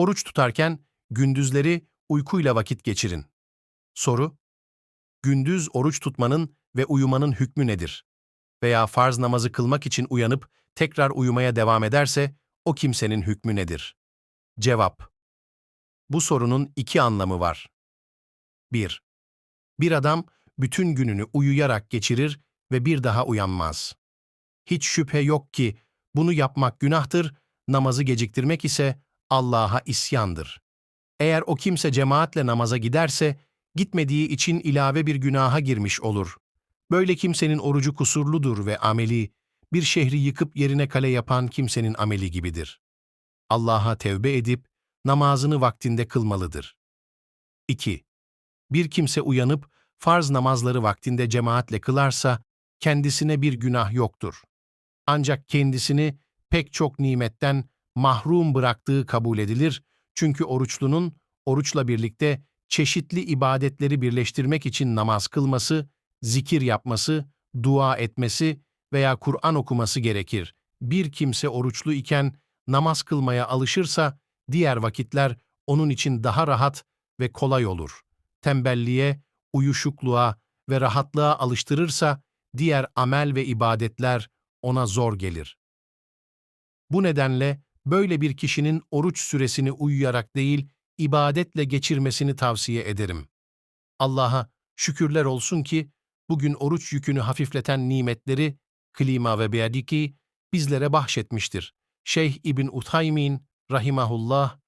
Oruç tutarken gündüzleri uykuyla vakit geçirin. Soru: Gündüz oruç tutmanın ve uyumanın hükmü nedir? Veya farz namazı kılmak için uyanıp tekrar uyumaya devam ederse o kimsenin hükmü nedir? Cevap: Bu sorunun iki anlamı var. 1. Bir adam bütün gününü uyuyarak geçirir ve bir daha uyanmaz. Hiç şüphe yok ki bunu yapmak günahtır, namazı geciktirmek ise Allah'a isyandır. Eğer o kimse cemaatle namaza giderse, gitmediği için ilave bir günaha girmiş olur. Böyle kimsenin orucu kusurludur ve ameli, bir şehri yıkıp yerine kale yapan kimsenin ameli gibidir. Allah'a tevbe edip, namazını vaktinde kılmalıdır. 2. Bir kimse uyanıp, farz namazları vaktinde cemaatle kılarsa, kendisine bir günah yoktur. Ancak kendisini pek çok nimetten mahrum bıraktığı kabul edilir çünkü oruçlunun oruçla birlikte çeşitli ibadetleri birleştirmek için namaz kılması, zikir yapması, dua etmesi veya Kur'an okuması gerekir. Bir kimse oruçlu iken namaz kılmaya alışırsa diğer vakitler onun için daha rahat ve kolay olur. Tembelliğe, uyuşukluğa ve rahatlığa alıştırırsa diğer amel ve ibadetler ona zor gelir. Bu nedenle böyle bir kişinin oruç süresini uyuyarak değil, ibadetle geçirmesini tavsiye ederim. Allah'a şükürler olsun ki bugün oruç yükünü hafifleten nimetleri klima ve beadiki bizlere bahşetmiştir. Şeyh İbn Uthaymin rahimahullah